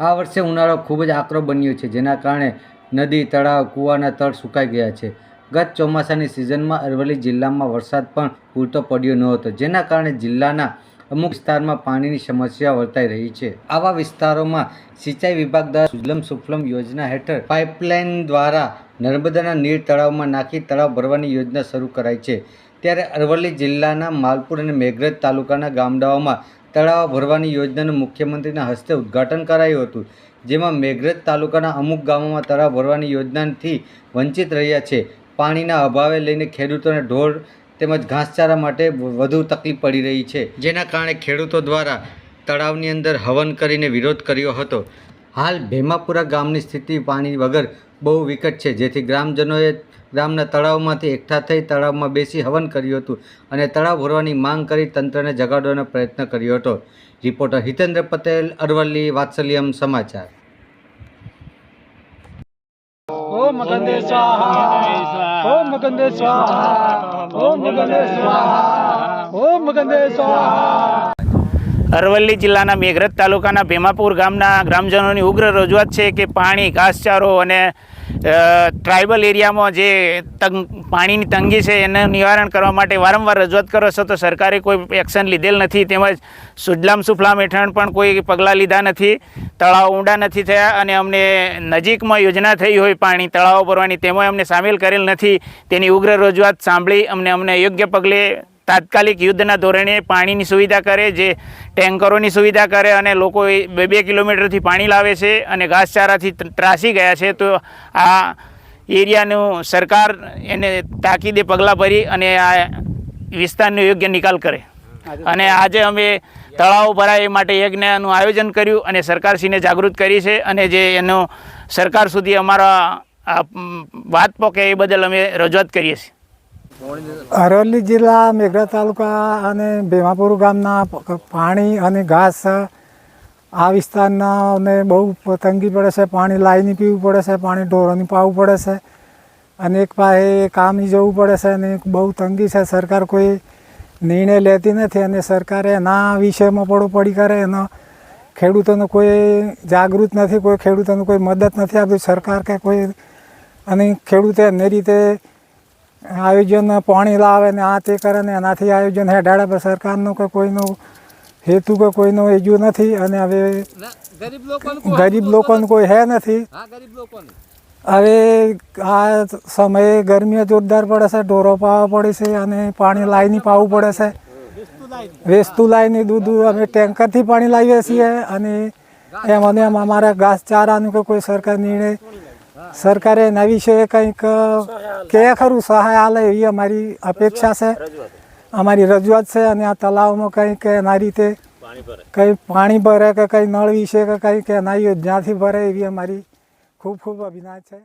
આ વર્ષે ઉનાળો ખૂબ જ આકરો બન્યો છે, જેના કારણે નદી, તળાવ, કૂવાના તળ સુકાઈ ગયા છે. ગત ચોમાસાની સિઝનમાં અરવલ્લી જિલ્લામાં વરસાદ પણ પૂરતો પડ્યો ન હતો જેના કારણે જિલ્લાના અમુક વિસ્તારમાં પાણીની સમસ્યા વર્તાઈ રહી છે. આવા વિસ્તારોમાં સિંચાઈ વિભાગ દ્વારા સુજલમ સુફલમ યોજના હેઠળ પાઇપલાઇન દ્વારા નર્મદાના નીર તળાવમાં નાખી તળાવ ભરવાની યોજના શરૂ કરાઈ છે. ત્યારે અરવલ્લી જિલ્લાના માલપુર અને મેઘરજ તાલુકાના ગામડાઓમાં તળાવ ભરવાની યોજનાનું મુખ્યમંત્રીના હસ્તે ઉદ્ઘાટન કરાયું હતું, જેમાં મેઘરજ તાલુકાના અમુક ગામોમાં તળાવ ભરવાની યોજનાથી વંચિત રહ્યા છે. પાણીના અભાવે લઈને ખેડૂતોને ઢોર તેમજ ઘાસચારા માટે વધુ તકલીફ પડી રહી છે. જેના કારણે ખેડૂતો દ્વારા તળાવની અંદર હવન કરીને વિરોધ કર્યો હતો. હાલ ભેમાપુરા ગામની સ્થિતિ પાણી વગર બહુ વિકટ છે. જેથી ગ્રામજનોએ ગ્રામના તળાવમાંથી એકઠા થઈ તળાવમાં બેસી હવન કર્યું હતું અને તળાવ ભરવાની માંગ કરી તંત્રને જગાડવાનો પ્રયત્ન કર્યો હતો. રિપોર્ટર હિતેન્દ્ર પટેલ, અરવલ્લી, વાત્સલ્યમ સમાચાર. ઓમ ગંદે ઓમ ગંદે ઓમ ગંદે ઓમ ગંદે અરવલ્લી જિલ્લાના મેઘરજ તાલુકાના ભીમાપુર ગામના ગ્રામજનોની ઉગ્ર રજૂઆત છે કે પાણી, ઘાસચારો અને ટ્રાઇબલ એરિયામાં જે તંગ, પાણીની તંગી છે એનું નિવારણ કરવા માટે વારંવાર રજૂઆત કરો છો તો સરકારે કોઈ એક્શન લીધેલ નથી. તેમજ સુજલામ સુફલામ હેઠળ પણ કોઈ પગલાં લીધા નથી. તળાવ ઊંડા નથી થયા અને અમને નજીકમાં યોજના થઈ હોય પાણી, તળાવો ભરવાની, તેમાં અમને સામેલ કરેલ નથી. તેની ઉગ્ર રજૂઆત સાંભળી અમને અમને યોગ્ય પગલે તાત્કાલિક યુદ્ધના ધોરણે પાણીની સુવિધા કરે, જે ટેન્કરોની સુવિધા કરે અને લોકો બે બે કિલોમીટરથી પાણી લાવે છે અને ઘાસચારાથી ત્રાસી ગયા છે, તો આ એરિયાનું સરકાર એને તાકીદે પગલાં ભરી અને આ વિસ્તારનો યોગ્ય નિકાલ કરે. અને આજે અમે તળાવો ભરાય એ માટે યજ્ઞનું આયોજન કર્યું અને સરકારશ્રીને જાગૃત કરી છે અને જે એનો સરકાર સુધી અમારા વાત પોકે એ બદલ અમે રજૂઆત કરીએ છીએ. અરવલ્લી જિલ્લા મેઘરા તાલુકા અને ભેમાપુર ગામના પાણી અને ઘાસ આ વિસ્તારના ને બહુ તંગી પડે છે. પાણી લાવીને પીવું પડે છે, પાણી ઢોરોને પાવું પડે છે અને એક પાસે કામ જવું પડે છે અને બહુ તંગી છે. સરકાર કોઈ નિર્ણય લેતી નથી અને સરકારે એના વિષયમાં પડો પડી કરે. એનો ખેડૂતોને કોઈ જાગૃત નથી, કોઈ ખેડૂતોને કોઈ મદદ નથી આપતી. સરકાર કે કોઈ અને ખેડૂતે એની રીતે આયોજન પાણી લાવે ને આ તે કરે ને એનાથી આયોજન હેડાડે પણ સરકારનો કે કોઈનો હેતુ કે કોઈનો એજુ નથી અને હવે ગરીબ લોકોને કોઈ હે નથી. હવે આ સમયે ગરમીઓ જોરદાર પડે છે ઢોરો પાવા પડે છે અને પાણી લાવીને પાવું પડે છે. વેસ્તું લાવીને દૂધ અમે ટેન્કરથી પાણી લાવીએ છીએ અને એમ અને એમ અમારા ઘાસચારાનું કે કોઈ સરકાર નિર્ણય સરકારે એના વિશે કંઈક કે ખરું સહાય આલે એવી અમારી અપેક્ષા છે. અમારી રજૂઆત છે અને આ તલાવમાં કંઈક એના રીતે કંઈ પાણી ભરે કે કંઈ નળ વિશે કે કંઈક એના યોજનાથી ભરે એવી અમારી ખૂબ ખૂબ અભિનાય છે.